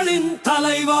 மக்களின் தலைவா?